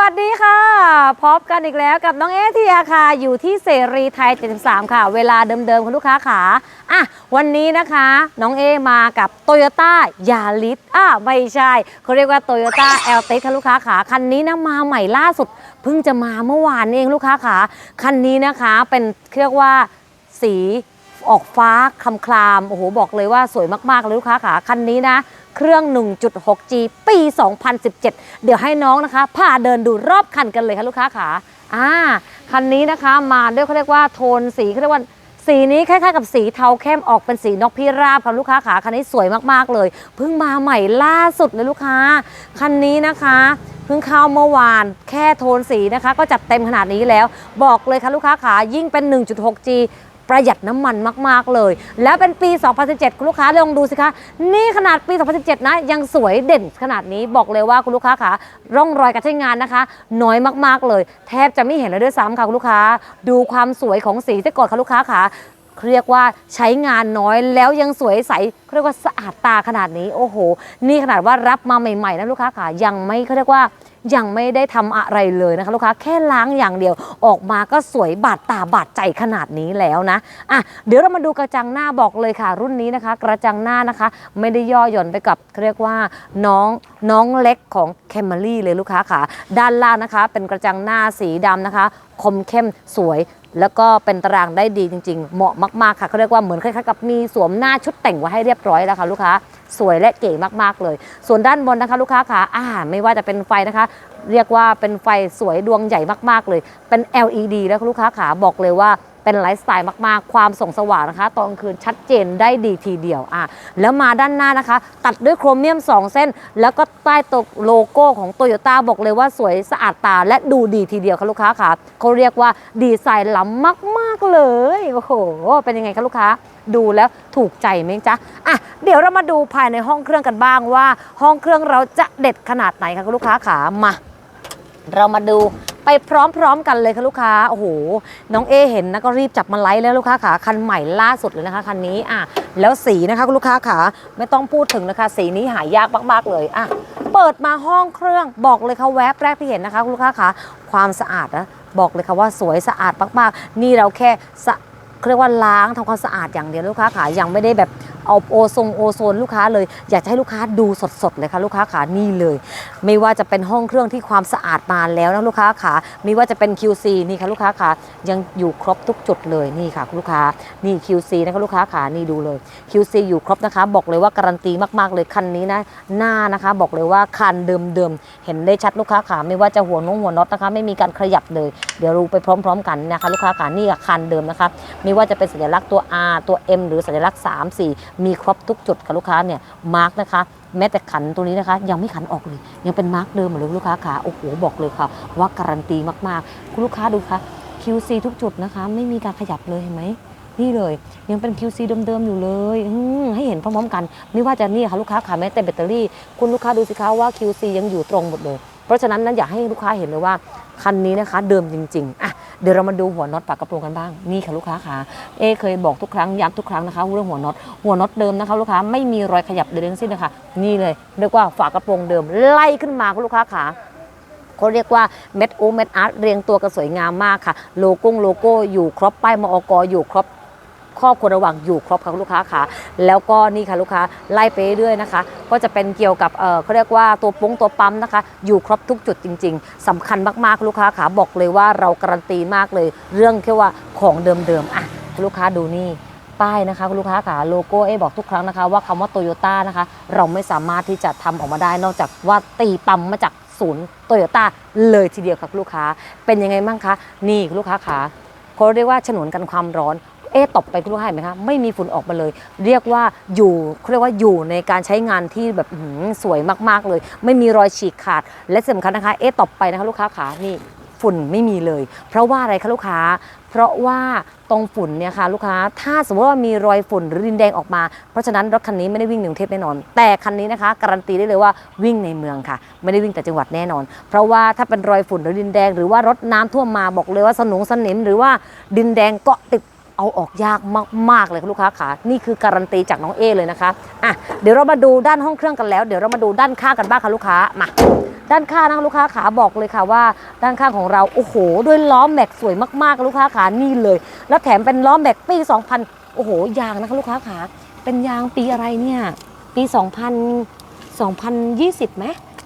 วัสดีค่ะ พบกันอีกแล้วกับน้องเอทียค่ะ อยู่ที่เสรีไทย 73 ค่ะ เวลาเดิมๆคุณลูกค้าขาอะวันนี้นะคะ น้องเอมากับโตโยต้ายาริสอะไม่ใช่เขาเรียกว่าโตโยต้าแอลติค่ะลูกค้าขาคันนี้นะมาใหม่ล่าสุดเพิ่งจะมาเมื่อวานเองลูกค้าขาคันนี้นะคะเป็นเรียกว่าสีออกฟ้าคลำคลามโอ้โหบอกเลยว่าสวยมากๆเลยลูกค้าขาคันนี้นะ เครื่อง 1.6G ปี 2017 เดี๋ยวให้น้องนะคะพาเดินดูรอบคันกันเลยค่ะลูกค้าขาอ่าคันนี้นะคะมาด้วยเขาเรียกว่าโทนสีเขาเรียกว่าสีนี้คล้ายๆกับสีเทาเข้มออกเป็นสีนกพิราบค่ะลูกค้าขาคันนี้สวยมากๆเลยเพิ่งมาใหม่ล่าสุดเลยลูกค้าคันนี้นะคะเพิ่งเข้าเมื่อวานแค่โทนสีนะคะ ก็จัดเต็มขนาดนี้แล้ว บอกเลยค่ะลูกค้าขายิ่งเป็น 1.6G ประหยัดน้ำมันมากๆเลย แล้วเป็นปี 2017 คุณลูกค้าลองดูสิคะ นี่ขนาดปี 2017 นะ ยังสวยเด่นขนาดนี้บอกเลยว่าคุณลูกค้าคะร่องรอยการใช้งานนะคะ น้อยมากๆเลย แทบจะไม่เห็นเลยด้วยซ้ำค่ะคุณลูกค้า ดูความสวยของสีที่ก่อนค่ะลูกค้าค่ะเรียกว่าใช้งานน้อยแล้วยังสวยใสเขาเรียกว่าสะอาดตาขนาดนี้ โอ้โห นี่ขนาดว่ารับมาใหม่ๆนะลูกค้าค่ะยังไม่เขาเรียกว่า ยังไม่ได้ทำอะไรเลยนะคะลูกค้าแค่ล้างอย่างเดียวออกมาก็สวยบาดตาบาดใจขนาดนี้แล้วนะอะเดี๋ยวเรามาดูกระจังหน้าบอกเลยค่ะ รุ่นนี้นะคะ กระจังหน้านะคะ ไม่ได้ย่อหย่อนไปกับเรียกว่าน้องน้องเล็กของแคม r รี่เลยลูกค้าค่ะ ด้านล่างนะคะ เป็นกระจังหน้าสีดำนะคะ คมเข้มสวยแล้วก็เป็นตารางได้ดีจริง ๆ เหมาะมากๆค่ะเขาเรียกว่าเหมือนคล้ายๆกับมีสวมหน้าชุดแต่งไว้ให้เรียบร้อยแล้วค่ะลูกค้า สวยและเก๋มากๆเลย ส่วนด้านบนนะคะลูกค้าขาอ่าไม่ว่าจะเป็นไฟนะคะ เรียกว่าเป็นไฟสวยดวงใหญ่มากๆเลย เป็น LED แล้วลูกค้าขาบอกเลยว่า เป็นไลฟ์สไตล์มาก ๆ ความส่องสว่างนะคะ ตอนกลางคืนชัดเจนได้ดีทีเดียวอะแล้วมาด้านหน้านะคะ ตัดด้วยโครเมียม 2 เส้น แล้วก็ใต้ตัวโลโก้ของโตโยต้าบอกเลยว่าสวยสะอาดตาและดูดีทีเดียวค่ะลูกค้าค่ะเขาเรียกว่าดีไซน์ล้ำมาก ๆ เลยโอ้โหเป็นยังไงคะลูกค้าดูแล้วถูกใจไหมจ๊ะอะเดี๋ยวเรามาดูภายในห้องเครื่องกันบ้างว่า ห้องเครื่องเราจะเด็ดขนาดไหนคะคุณลูกค้าขามา เรามาดู ไปพร้อมๆกันเลยค่ะลูกค้าโอ้โหน้องเอเห็นนะก็รีบจับมาไลฟ์แล้วลูกค้าขาคันใหม่ล่าสุดเลยนะคะคันนี้อะแล้วสีนะคะคุณลูกค้าขาไม่ต้องพูดถึงนะคะ สีนี้หายากมากๆเลยอะเปิดมาห้องเครื่องบอกเลยค่ะแวบแรกที่เห็นนะคะคุณลูกค้าขาความสะอาดนะบอกเลยค่ะว่าสวยสะอาดมากๆ นี่เราแค่สะเขาเรียกว่าล้างทำความสะอาดอย่างเดียวลูกค้าขายังไม่ได้แบบ เอาโอซงโอโซนลูกค้าเลย อยากจะให้ลูกค้าดูสดๆเลยค่ะลูกค้าขานี่เลย ไม่ว่าจะเป็นห้องเครื่องที่ความสะอาดมาแล้วนะลูกค้าขาไม่ว่าจะเป็น QC นี่ค่ะลูกค้าขายังอยู่ครบทุกจุดเลยนี่ค่ะลูกค้านี่ QC นะคะลูกค้าขานี่ดูเลย QC อยู่ครบนะคะ บอกเลยว่าการันตีมากๆเลยคันนี้นะหน้านะคะ บอกเลยว่าคันเดิมๆเห็นได้ชัดลูกค้าขาไม่ว่าจะหัวน้องหัวน็อตนะคะ ไม่มีการขยับเลย เดี๋ยวรู้ไปพร้อม ๆ กันนะคะ ลูกค้าขานี่ค่ะคันเดิมนะคะ ไม่ว่าจะเป็นสัญลักษณ์ตัว R ตัว M หรือสัญลักษณ์ 3 4มีครบทุกจุดค่ะลูกค้าเนี่ยมาร์กนะคะ แม้แต่ขันตัวนี้นะคะ ยังไม่ขันออกเลย ยังเป็นมาร์กเดิมเหมือนเลยลูกค้าขาโอ้โหบอกเลยค่ะ ว่าการันตีมากๆ คุณลูกค้าดูค่ะ QC ทุกจุดนะคะ ไม่มีการขยับเลยเห็นไหมนี่เลย ยังเป็น QC เดิมๆอยู่เลยให้เห็นพร้อมๆกัน ไม่ว่าจะนี่ค่ะลูกค้าขาแม้แต่แบตเตอรี่ คุณลูกค้าดูสิคะว่า QC ยังอยู่ตรงหมดเลย เพราะฉะนั้นนั้นอยากให้ลูกค้าเห็นเลยว่า คันนี้นะคะ เดิมจริงๆอะเดี๋ยวเรามาดูหัวน็อตฝากระโปรงกันบ้างนี่ค่ะลูกค้าขาเอเคยบอกทุกครั้งย้ำทุกครั้งนะคะเรื่องหัวน็อตหัวน็อตเดิมนะคะลูกค้าไม่มีรอยขยับใดๆทั้งสิ้นนะคะนี่เลยเรียกว่าฝากระโปรงเดิมไล่ขึ้นมาคุณลูกค้าขาเขาเรียกว่าเม็ดโอเม็ดอาร์ตเรียงตัวกันสวยงามมากค่ะ โลโก้โลโก้อยู่ครบป้ายมอกอยู่ครบ ครอบควรระว่างอยู่ครบค่ะลูกค้าค่ะแล้วก็นี่ค่ะลูกค้าไล่ไปเรื่อยๆนะคะ ก็จะเป็นเกี่ยวกับเเขาเรียกว่าตัวปงตัวปั๊มนะคะ อยู่ครบทุกจุดจริง ๆสำคัญมากๆลูกค้าค่ะบอกเลยว่าเราการันตีมากเลย เรื่องแค่ว่าของเดิมๆอะลูกค้าดูนี่ป้ายนะคะคุณลูกค้าค่ะโลโก้เอบอกทุกครั้งนะคะ ว่าคำว่าโตโยต้านะคะ เราไม่สามารถที่จะทำออกมาได้ นอกจากว่าตีปั๊มมาจากศูนย์โตโยต้าเลยทีเดียวค่ะคุณลูกค้า เป็นยังไงบ้างคะ นี่คุณลูกค้าขาเขาเรียกว่าฉนวนกันความร้อน เอ๊ตบไปคุณลูกค้าเห็นไหมคะไม่มีฝุ่นออกมาเลย เรียกว่าอยู่เขาเรียกว่าอยู่ในการใช้งานที่แบบสวยมากๆเลย ไม่มีรอยฉีกขาด และสำคัญนะคะ เอ๊ตบไปนะคะลูกค้าขานี่ฝุ่นไม่มีเลย เพราะว่าอะไรคะลูกค้า เพราะว่าตรงฝุ่นเนี่ยค่ะลูกค้า ถ้าสมมติว่ามีรอยฝุ่นหรือดินแดงออกมา เพราะฉะนั้นรถคันนี้ไม่ได้วิ่งในกรุงเทพแน่นอน แต่คันนี้นะคะ การันตีได้เลยว่าวิ่งในเมืองค่ะ ไม่ได้วิ่งแต่จังหวัดแน่นอน เพราะว่าถ้าเป็นรอยฝุ่นหรือดินแดง หรือว่ารถน้ำท่วมมาบอกเลยว่าสนุงสนิมหรือว่าดินแดงเกาะติด เอาออกยากมากๆเลยคุณลูกค้าขานี่คือการันตีจากน้องเอเลยนะคะอะเดี๋ยวเรามาดูด้านห้องเครื่องกันแล้ว เดี๋ยวเรามาดูด้านข้างกันบ้างค่ะลูกค้ามาด้านข้างนะคะลูกค้าขาบอกเลยค่ะว่า ด้านข้างของเราโอ้โหด้วยล้อแม็กสวยมากๆลูกค้าขานี่เลย แล้วแถมเป็นล้อแม็กปี 2000 โอ้โหยางนะคะลูกค้าขาเป็นยางปีอะไรเนี่ยปี 2000 2020ไหม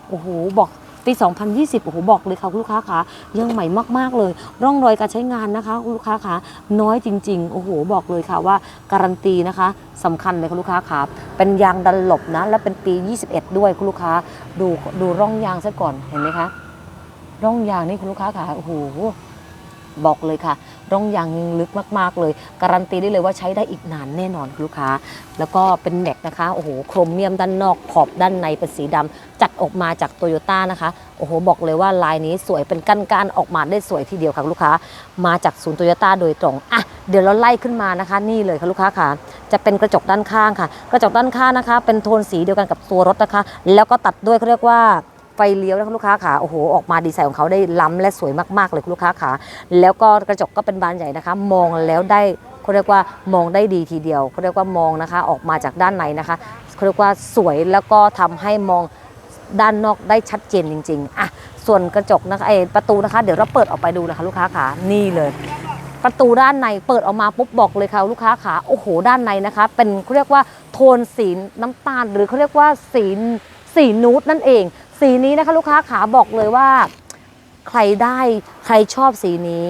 โอ้โหบอก ปี 2020 โอ้โห บอกเลยค่ะคุณลูกค้าขายังใหม่มาก ๆ เลย ร่องรอยการใช้งานนะคะคุณลูกค้าขาน้อยจริง ๆ โอ้โห บอกเลยค่ะว่าการันตีนะคะสำคัญเลยคุณลูกค้าขาเป็นยางดันหลบนะ และเป็นปี 21 ด้วยคุณลูกค้า ดูดูร่องยางซะก่อนเห็นไหมคะ ร่องยางนี่คุณลูกค้าขาโอ้โหบอกเลยค่ะ ร่องยางลึกมาก ๆ เลย การันตีได้เลยว่าใช้ได้อีกนานแน่นอนคุณลูกค้า แล้วก็เป็นแม็กนะคะโอ้โหโครเมียมด้านนอกขอบด้านในเป็นสีดำจัดออกมาจากโตโยต้านะคะโอ้โหบอกเลยว่าลายนี้สวยเป็นก้านๆออกมาได้สวยทีเดียวค่ะลูกค้า มาจากศูนย์โตโยต้าโดยตรงอะเดี๋ยวเราไล่ขึ้นมานะคะ นี่เลยค่ะลูกค้าค่ะ จะเป็นกระจกด้านข้างค่ะ กระจกด้านข้างนะคะ เป็นโทนสีเดียวกันกับตัวรถนะคะ แล้วก็ตัดด้วยเขาเรียกว่า ไฟเลี้ยวนะคะลูกค้าขาโอ้โหออกมาดีไซน์ของเขาได้ล้ำและสวยมากๆเลยคุณลูกค้าขาแล้วก็กระจกก็เป็นบานใหญ่นะคะ มองแล้วได้เขาเรียกว่ามองได้ดีทีเดียวเขาเรียกว่ามองนะคะ ออกมาจากด้านในนะคะเขาเรียกว่าสวยแล้วก็ทำให้มองด้านนอกได้ชัดเจนจริงๆอะส่วนกระจกนะคะไอประตูนะคะ เดี๋ยวเราเปิดออกไปดูนะคะลูกค้าขานี่เลย ประตูด้านในเปิดออกมาปุ๊บบอกเลยค่ะลูกค้าขาโอ้โหด้านในนะคะ เป็นเขาเรียกว่าโทนสีน้ำตาล หรือเขาเรียกว่าสีสีนูดนั่นเอง สีนี้นะคะลูกค้าขาบอกเลยว่า ใครได้ใครชอบสีนี้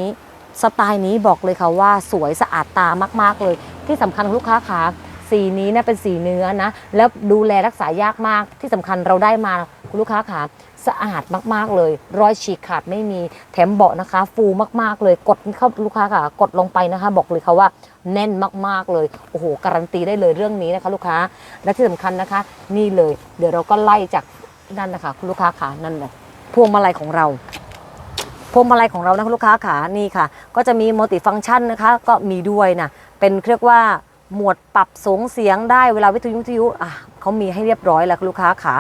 สไตล์นี้บอกเลยค่ะว่าสวยสะอาดตามาก ๆ เลย ที่สำคัญลูกค้าขาสีนี้นะเป็นสีเนื้อนะ แล้วดูแลรักษายากมากที่สำคัญเราได้มาคุณลูกค้าขาสะอาดมากๆเลยรอยฉีกขาดไม่มีแถมเบาะนะคะ ฟูมากๆเลยกดเข้าลูกค้าค่ะ กดลงไปนะคะ บอกเลยค่ะว่าแน่นมากๆเลยโอ้โหการันตีได้เลยเรื่องนี้นะคะ ลูกค้าและที่สำคัญนะคะ นี่เลย เดี๋ยวเราก็ไล่จาก นั่นนะคะคุณลูกค้าขานั่นเลยพวงมาลัยของเราพวงมาลัยของเรานะคุณลูกค้าขานี่ค่ะ ก็จะมีมัลติฟังก์ชันนะคะ ก็มีด้วยนะเป็นเรียกว่าหมวดปรับสูงเสียงได้เวลาวิทยุวิทยุอะเขามีให้เรียบร้อยแล้วคุณลูกค้าขา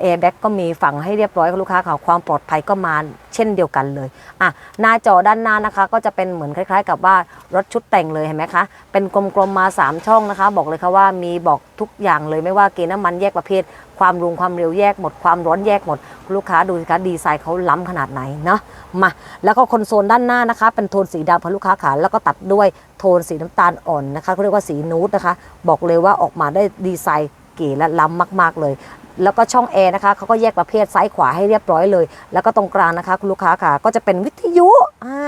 แอร์แบ็กก็มีฝังให้เรียบร้อยคุณลูกค้าเขาความปลอดภัยก็มาเช่นเดียวกันเลยอะหน้าจอด้านหน้านะคะ ก็จะเป็นเหมือนคล้าย ๆ กับว่ารถชุดแต่งเลยเห็นไหมคะ เป็นกลมๆมา 3 ช่องนะคะ บอกเลยค่ะว่ามีบอกทุกอย่างเลยไม่ว่าเกณฑ์น้ำมันแยกประเภท ความรุงความเร็วแยกหมดความร้อนแยกหมด ลูกค้าดูสิคะดีไซน์เขาล้ำขนาดไหนเนาะมาแล้วก็คอนโซลด้านหน้านะคะ เป็นโทนสีดำค่ะลูกค้าขาแล้วก็ตัดด้วยโทนสีน้ำตาลอ่อนนะคะเขาเรียกว่าสีนูดนะคะ บอกเลยว่าออกมาได้ดีไซน์เก๋และล้ำมาก ๆ เลย แล้วก็ช่องแอร์นะคะเขาก็แยกประเภทซ้ายขวาให้เรียบร้อยเลย แล้วก็ตรงกลางนะคะคุณลูกค้าค่ะ ก็จะเป็นวิทยุอ่า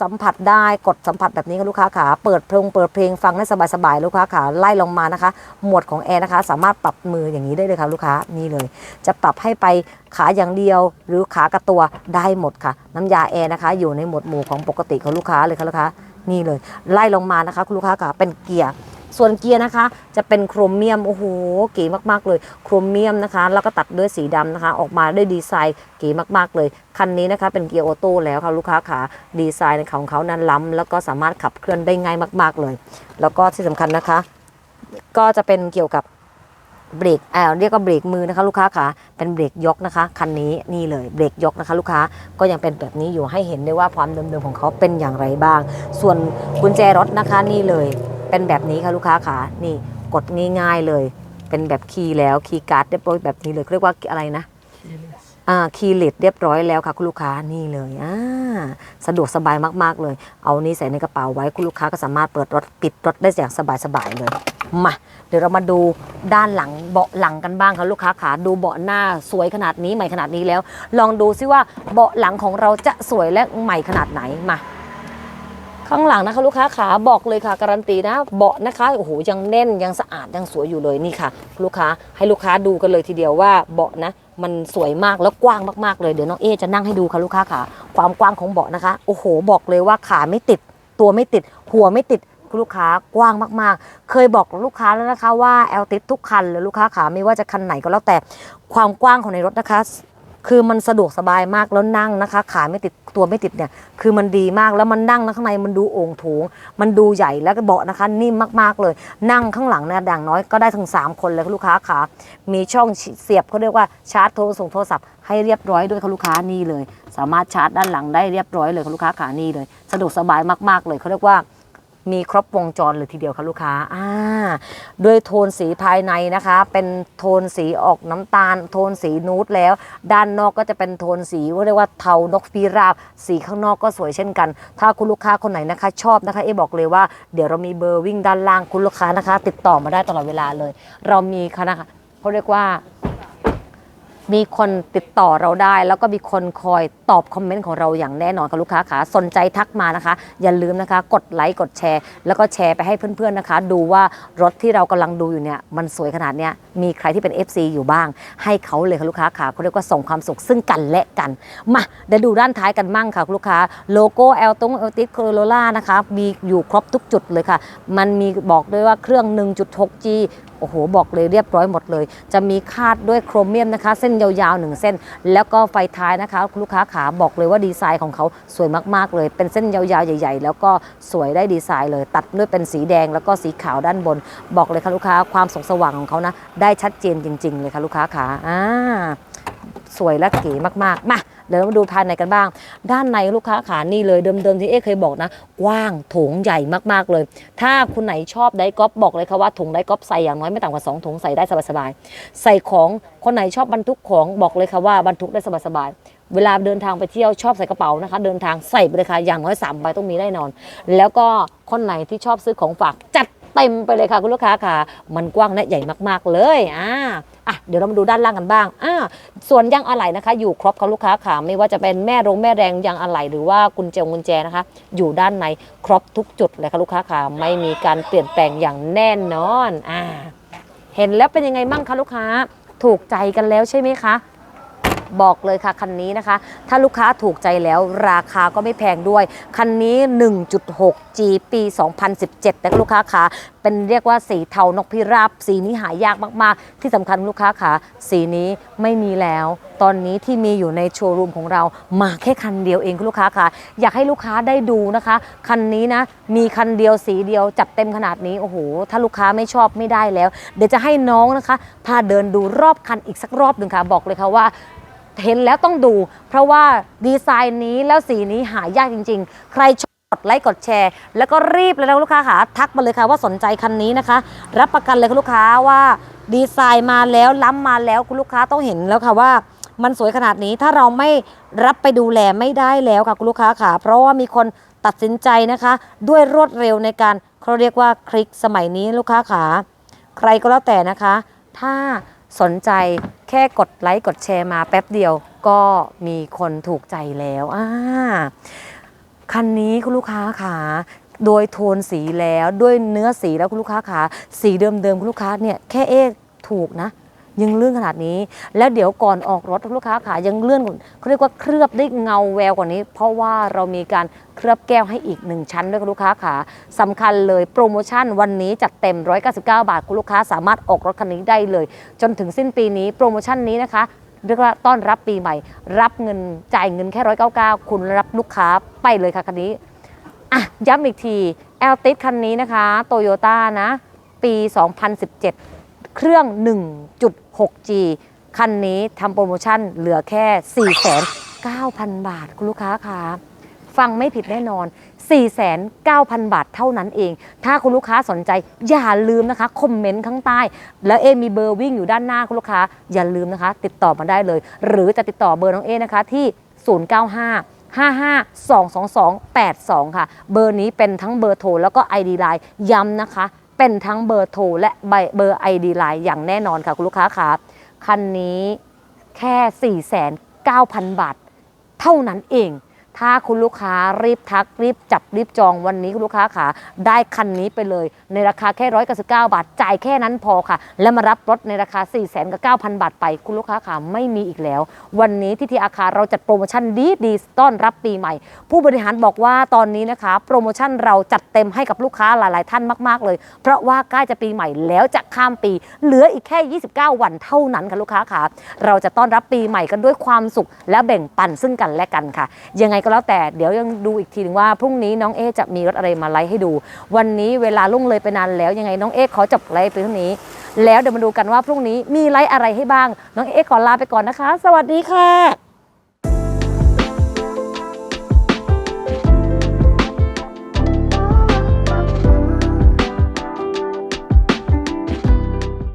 สัมผัสได้กดสัมผัสแบบนี้ค่ะลูกค้าขาเปิดเพลงเปิดเพลงฟังได้สบายๆลูกค้าขาไล่ลงมานะคะ หมวดของแอร์นะคะ สามารถปรับมืออย่างนี้ได้เลยค่ะลูกค้านี่เลย จะปรับให้ไปขาอย่างเดียว หรือขากับตัวได้หมดค่ะ น้ำยาแอร์นะคะ อยู่ในหมวดหมู่ของปกติของลูกค้าเลยค่ะลูกค้านี่เลย ไล่ลงมานะคะคุณลูกค้าค่ะเป็นเกียร์ ส่วนเกียร์นะคะ จะเป็นโครเมียมโอ้โหเก๋มากๆเลยโครเมียมนะคะ แล้วก็ตัดด้วยสีดำนะคะ ออกมาได้ดีไซน์เก๋มากๆเลยคันนี้นะคะเป็นเกียร์ออโต้แล้วค่ะลูกค้าขาดีไซน์ของเขานั้นล้ำแล้วก็สามารถขับเคลื่อนได้ง่ายมาก ๆเลย แล้วก็ที่สำคัญนะคะ ก็จะเป็นเกี่ยวกับเบรกเอ่อเรียกว่าเบรกมือนะคะ ลูกค้าขาเป็นเบรกยกนะคะคันนี้นี่เลยเบรกยกนะคะ ลูกค้าก็ยังเป็นแบบนี้อยู่ให้เห็นได้ว่าความเดิมๆของเขาเป็นอย่างไรบ้าง ส่วนกุญแจรถนะคะนี่เลย เป็นแบบนี้ค่ะลูกค้าขานี่กดง่ายๆเลย เป็นแบบคีย์แล้วคีย์การ์ดเรียบร้อยแบบนี้เลยเรียกว่าอะไรนะอ่าคีย์เลสเรียบร้อยแล้วค่ะคุณลูกค้านี่เลยอ่าสะดวกสบายมากๆเลย เอานี่ใส่ในกระเป๋าไว้คุณลูกค้าก็สามารถเปิดรถปิดรถได้อย่างสบายๆเลยมาเดี๋ยวเรามาดูด้านหลังเบาะหลังกันบ้างค่ะลูกค้าขาดูเบาะหน้าสวยขนาดนี้ใหม่ขนาดนี้แล้ว ลองดูซิว่าเบาะหลังของเราจะสวยและใหม่ขนาดไหนมา ข้างหลังนะคะลูกค้าขาบอกเลยค่ะการันตีนะเบาะนะคะโอ้โหยังแน่นยังสะอาดยังสวยอยู่เลยนี่ค่ะ ลูกค้าให้ลูกค้าดูกันเลยทีเดียวว่าเบาะนะมันสวยมากแล้วกว้างมากๆเลยเดี๋ยวน้องเอจะนั่งให้ดูค่ะลูกค้าขาความกว้างของเบาะนะคะโอ้โหบอกเลยว่าขาไม่ติด ตัวไม่ติด หัวไม่ติดคุณลูกค้ากว้างมากๆ เคยบอกลูกค้าแล้วนะคะว่าแอลติดทุกคันเลยลูกค้าขาไม่ว่าจะคันไหนก็แล้วแต่ความกว้างของในรถนะคะ คือมันสะดวกสบายมากแล้วนั่งนะคะ ขาไม่ติดตัวไม่ติดเนี่ยคือมันดีมากแล้วมันนั่งข้างในมันดูโอ่งถงมันดูใหญ่แล้วก็เบาะนะคะ นิ่มมากๆเลย นั่งข้างหลังเนี่ยด่างน้อยก็ได้ถึง 3 คนเลยลูกค้าขามีช่องเสียบเขาเรียกว่าชาร์จโทรส่งโทรศัพท์ให้เรียบร้อยด้วยค่ะลูกค้านี่เลย สามารถชาร์จด้านหลังได้เรียบร้อยเลยค่ะลูกค้าขานี่เลย สะดวกสบายมากๆเลยเขาเรียกว่ามีครบวงจรเลยทีเดียวค่ะลูกค้าอ่า ด้วยโทนสีภายในนะคะ เป็นโทนสีออกน้ำตาล โทนสีนูดแล้ว ด้านนอกก็จะเป็นโทนสีเรียกว่าเทานกพิราบ สีข้างนอกก็สวยเช่นกัน ถ้าคุณลูกค้าคนไหนนะคะ ชอบนะคะเอบอกเลยว่าเดี๋ยวเรามีเบอร์วิ่งด้านล่างคุณลูกค้านะคะ ติดต่อมาได้ตลอดเวลาเลย เรามีคณะเขาเรียกว่า มีคนติดต่อเราได้ แล้วก็มีคนคอยตอบคอมเมนต์ของเราอย่างแน่นอนค่ะลูกค้าขาสนใจทักมานะคะ อย่าลืมนะคะ กดไลค์กดแชร์ แล้วก็แชร์ไปให้เพื่อนๆนะคะ ดูว่ารถที่เรากำลังดูอยู่เนี่ยมันสวยขนาดเนี้ยมีใครที่เป็น FC อยู่บ้าง ให้เขาเลยค่ะลูกค้าขาเขาเรียกว่าส่งความสุขซึ่งกันและกัน มาเดี๋ยวดูด้านท้ายกันมั่งค่ะลูกค้าโลโก้แอลตงเอลติสโคโรล่านะคะมีอยู่ครบทุกจุดเลยค่ะ มันมีบอกด้วยว่าเครื่อง 1.6G โอ้โห บอกเลยเรียบร้อยหมดเลย จะมีคาดด้วยโครเมียมนะคะ เส้นยาวๆหนึ่งเส้น แล้วก็ไฟท้ายนะคะคุณลูกค้าขาบอกเลยว่าดีไซน์ของเขาสวยมากๆเลย เป็นเส้นยาวๆใหญ่ ๆ แล้วก็สวยได้ดีไซน์เลย ตัดด้วยเป็นสีแดงแล้วก็สีขาวด้านบน บอกเลยค่ะลูกค้าความสงสว่างของเขานะ ได้ชัดเจนจริง ๆ เลยค่ะลูกค้าขาอ่าสวยและเก๋มากๆมา เดี๋ยวเรามาดูภายในกันบ้าง ด้านในลูกค้าขานี่เลยเดิมๆที่เอ๊เคยบอกนะ กว้างโถงใหญ่มากๆเลย ถ้าคุณไหนชอบไดกอล์ฟบอกเลยค่ะว่าถุงไดกอล์ฟใส่อย่างน้อยไม่ต่ำกว่า2ถุงใส่ได้สบายๆใส่ของคนไหนชอบบรรทุกของบอกเลยค่ะว่าบรรทุกได้สบายๆเวลาเดินทางไปเที่ยวชอบใส่กระเป๋านะคะ เดินทางใส่ไปเลยค่ะอย่างน้อย3ใบต้องมีแน่นอน แล้วก็คนไหนที่ชอบซื้อของฝากจัด เต็มไปเลยค่ะคุณลูกค้าค่ะ มันกว้างและใหญ่มากๆเลยอ่าอะเดี๋ยวเรามาดูด้านล่างกันบ้างอ่าส่วนยางอะไหล่นะคะ อยู่ครบค่ะลูกค้าค่ะ ไม่ว่าจะเป็นแม่รงแม่แรงยางอะไหล่หรือว่ากุญแจกุญแจนะคะ อยู่ด้านในครบทุกจุดเลยค่ะลูกค้าค่ะ ไม่มีการเปลี่ยนแปลงอย่างแน่นอนอ่าเห็นแล้วเป็นยังไงมั่งคะลูกค้า ถูกใจกันแล้วใช่ไหมคะ บอกเลยค่ะคันนี้นะคะ ถ้าลูกค้าถูกใจแล้วราคาก็ไม่แพงด้วย คันนี้ 1.6G ปี 2017นะลูกค้าขาเป็นเรียกว่าสีเทานกพิราบ สีนี้หายากมากๆ ที่สำคัญลูกค้าขาสีนี้ไม่มีแล้ว ตอนนี้ที่มีอยู่ในโชว์รูมของเรามาแค่คันเดียวเองคุณลูกค้าค่ะ อยากให้ลูกค้าได้ดูนะคะ คันนี้นะ มีคันเดียวสีเดียวจัดเต็มขนาดนี้ โอ้โห ถ้าลูกค้าไม่ชอบไม่ได้แล้ว เดี๋ยวจะให้น้องนะคะ พาเดินดูรอบคันอีกสักรอบหนึ่งค่ะ บอกเลยค่ะว่า เห็นแล้วต้องดู เพราะว่าดีไซน์นี้แล้วสีนี้หายากจริง ๆ ใครชอบกดไลค์กดแชร์ แล้วก็รีบเลยนะลูกค้าค่ะทักมาเลยค่ะว่าสนใจคันนี้นะคะ รับประกันเลยคุณลูกค้าว่าดีไซน์มาแล้วล้ำมาแล้วคุณลูกค้าต้องเห็นแล้วค่ะว่ามันสวยขนาดนี้ถ้าเราไม่รับไปดูแลไม่ได้แล้วค่ะคุณลูกค้าค่ะ เพราะว่ามีคนตัดสินใจนะคะ ด้วยรวดเร็วในการเขาเรียกว่าคลิกสมัยนี้ลูกค้าขาใครก็แล้วแต่นะคะ ถ้า สนใจแค่กดไลค์กดแชร์มาแป๊บเดียวก็มีคนถูกใจแล้วอ่าคันนี้คุณลูกค้าขาโดยโทนสีแล้วด้วยเนื้อสีแล้วคุณลูกค้าขาสีเดิมๆคุณลูกค้าเนี่ยแค่เอ๊ะถูกนะ ยังเลื่อนขนาดนี้ แล้วเดี๋ยวก่อนออกรถลูกค้าขายังเลื่อนเขาเรียกว่าเคลือบได้เงาแววกว่านี้ เพราะว่าเรามีการเคลือบแก้วให้อีกหนึ่งชั้นด้วยคุณลูกค้าขาสำคัญเลยโปรโมชั่นวันนี้จัดเต็ม 199 บาทคุณลูกค้าสามารถออกรถคันนี้ได้เลย จนถึงสิ้นปีนี้โปรโมชั่นนี้นะคะเรียกว่าต้อนรับปีใหม่ รับเงินจ่ายเงินแค่199คุณรับลูกค้าไปเลยค่ะคันนี้อะย้ำอีกทีแอลติสคันนี้นะคะโตโยต้านะ ปี 2017 เครื่อง 1.6G คันนี้ทำโปรโมชั่นเหลือแค่ 4,9,000 บาท คุณลูกค้าคะฟังไม่ผิดแน่นอน 4,9,000 บาทเท่านั้นเอง ถ้าคุณลูกค้าสนใจอย่าลืมนะคะ คอมเมนต์ข้างใต้ แล้วเอมีเบอร์วิ่งอยู่ด้านหน้าคุณลูกค้า อย่าลืมนะคะ ติดต่อมาได้เลย หรือจะติดต่อเบอร์น้องเอนะคะ ที่ 095 55-222-82 ค่ะ เบอร์นี้เป็นทั้งเบอร์โทรแล้วก็ ID Line ย้ำนะคะ เป็นทั้งเบอร์โทรและเบอร์ไอดีไลน์อย่างแน่นอนค่ะคุณลูกค้าค่ะคันนี้แค่ 4,900บาท เท่านั้นเอง ถ้าคุณลูกค้ารีบทักรีบจับรีบจองวันนี้คุณลูกค้าขาได้คันนี้ไปเลย ในราคาแค่ร้อยกบาท จ่ายแค่นั้นพอค่ะ แล้วมารับรถในราคา4 9 0 0 0 บาทไป คุณลูกค้าขาไม่มีอีกแล้ว วันนี้ที่ทีอาคารเราจัดโปรโมชั่นดีดีต้อนรับปีใหม่ ผู้บริหารบอกว่าตอนนี้นะคะ โปรโมชั่นเราจัดเต็มให้กับลูกค้าหลาย ๆ ท่านมาก ๆ เลย เพราะว่าใกล้จะปีใหม่แล้วจะข้ามปี เหลืออีกแค่ 29 วันเท่านั้นค่ะลูกค้าขาเราจะต้อนรับปีใหม่กันด้วยความสุขและแบ่งปันซึ่งกันและกันค่ะ ยังไงก็แล้วแต่เดี๋ยวยังดูอีกทีหนึงว่าพรุ่งนี้น้องเอจะมีรถอะไรมาไลฟ์ให้ดู วันนี้เวลาลุ่งเลยไปนานแล้วยังไงน้องเอขอจบไลฟ์ไปเท่านี้ แล้วเดี๋ยวมาดูกันว่าพรุ่งนี้มีไลฟ์อะไรให้บ้าง น้องเอขอลาไปก่อนนะคะ สวัสดีค่ะ